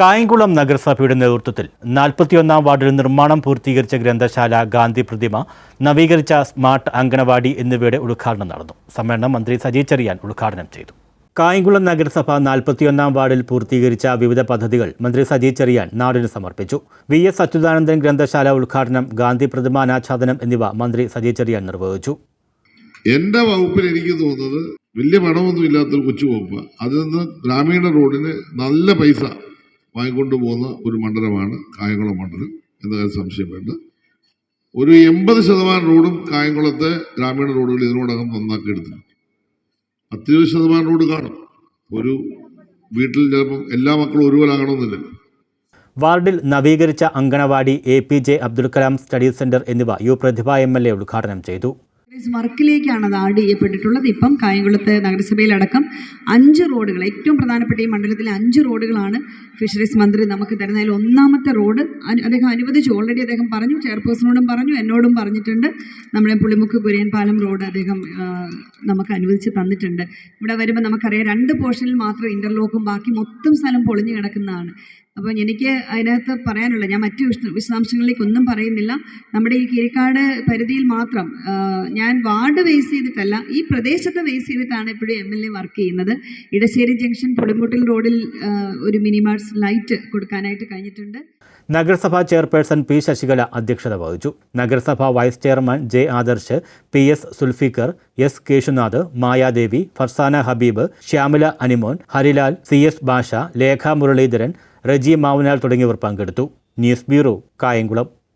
കായംകുളം നഗരസഭയുടെ നേതൃത്വത്തിൽ നാൽപ്പത്തിയൊന്നാം വാർഡിൽ നിർമ്മാണം പൂർത്തീകരിച്ച ഗ്രന്ഥശാല ഗാന്ധി പ്രതിമ നവീകരിച്ച സ്മാർട്ട് അങ്കണവാടി എന്നിവയുടെ ഉദ്ഘാടനം നടന്നു. സമ്മേളനം മന്ത്രി സജി ചെറിയാൻ ഉദ്ഘാടനം ചെയ്തു. കായംകുളം നഗരസഭ നാൽപ്പത്തിയൊന്നാം വാർഡിൽ പൂർത്തീകരിച്ച വിവിധ പദ്ധതികൾ മന്ത്രി സജി ചെറിയാൻ നാടിന് സമർപ്പിച്ചു. വി എസ് അച്യുതാനന്ദൻ ഗ്രന്ഥശാല ഉദ്ഘാടനം ഗാന്ധി പ്രതിമ അനാച്ഛാദനം എന്നിവ മന്ത്രി സജി ചെറിയാൻ നിർവഹിച്ചു. എന്റെ വകുപ്പിൽ എനിക്ക് തോന്നുന്നത് വലിയ പണമൊന്നും ഇല്ലാത്തൊരു കൊച്ചു വകുപ്പ് അതിൽ നിന്ന് ഗ്രാമീണ റോഡിന് നല്ല പൈസ വാങ്ങിക്കൊണ്ട് പോകുന്ന ഒരു മണ്ഡലമാണ് കായംകുളം മണ്ഡലം എന്ന കാര്യം സംശയം വേണ്ട. ഒരു എൺപത് ശതമാനം റോഡും കായംകുളത്തെ ഗ്രാമീണ റോഡുകൾ ഇതിനോടകം നന്നാക്കി എടുത്തിട്ടുണ്ട്. പത്തിരുപത് ശതമാനം റോഡ് കാണും. ഒരു വീട്ടിൽ ചിലപ്പം എല്ലാ മക്കളും ഒരുപോലെ ആകണമെന്നില്ലല്ലോ വാർഡിൽ നവീകരിച്ച anganwadi A P J Abdul Kalam study centre എന്നിവ U Prathibha M L A ഉദ്ഘാടനം ചെയ്തു. ഫിഷറീസ് വർക്കിലേക്കാണ് അത് ആഡ് ചെയ്യപ്പെട്ടിട്ടുള്ളത്. ഇപ്പം കായംകുളത്ത് നഗരസഭയിലടക്കം അഞ്ച് റോഡുകൾ ഏറ്റവും പ്രധാനപ്പെട്ട ഈ മണ്ഡലത്തിലെ അഞ്ച് റോഡുകളാണ് ഫിഷറീസ് മന്ത്രി നമുക്ക് തരുന്ന അതിൽ ഒന്നാമത്തെ റോഡ് അദ്ദേഹം അനുവദിച്ചു. ഓൾറെഡി അദ്ദേഹം പറഞ്ഞു ചെയർപേഴ്സണോടും പറഞ്ഞു എന്നോടും പറഞ്ഞിട്ടുണ്ട്. നമ്മുടെ പുളിമുക്ക് കുര്യൻ പാലം റോഡ് അദ്ദേഹം നമുക്ക് അനുവദിച്ച് തന്നിട്ടുണ്ട്. ഇവിടെ വരുമ്പോൾ നമുക്കറിയാം രണ്ട് പോർഷനിൽ മാത്രം ഇന്റർലോക്കും ബാക്കി മൊത്തം സ്ഥലം പൊളിഞ്ഞു കിടക്കുന്നതാണ്. അപ്പോൾ എനിക്ക് അതിനകത്ത് പറയാനുള്ള ഞാൻ മറ്റു വിശദ- വിശദാംശങ്ങളിലേക്ക് ഒന്നും പറയുന്നില്ല. നമ്മുടെ ഈ കീരിക്കാട് പരിധിയിൽ മാത്രം ഞാൻ വാർഡ് വേസ് ചെയ്തിട്ടല്ല ഈ പ്രദേശത്തെ വേസ് ചെയ്തിട്ടാണ് എപ്പോഴും എം എൽ എ വർക്ക് ചെയ്യുന്നത്. ഇടശ്ശേരി ജംഗ്ഷൻ പുളിമുട്ടിൽ റോഡിൽ ഒരു മിനിമാർസ് ലൈറ്റ് കൊടുക്കാനായിട്ട് കഴിഞ്ഞിട്ടുണ്ട്. നഗരസഭാ ചെയർപേഴ്സൺ പി ശശികല അധ്യക്ഷത വഹിച്ചു. നഗരസഭാ vice chairman J Adarsh P S Sulfikar S Keshunath Mayadevi Farsana Habeeb Shyamala Animon Harilal C S Basha Lekha Muraleedharan Reji Mavunal തുടങ്ങിയവർ പങ്കെടുത്തു. News bureau Kayamkulam.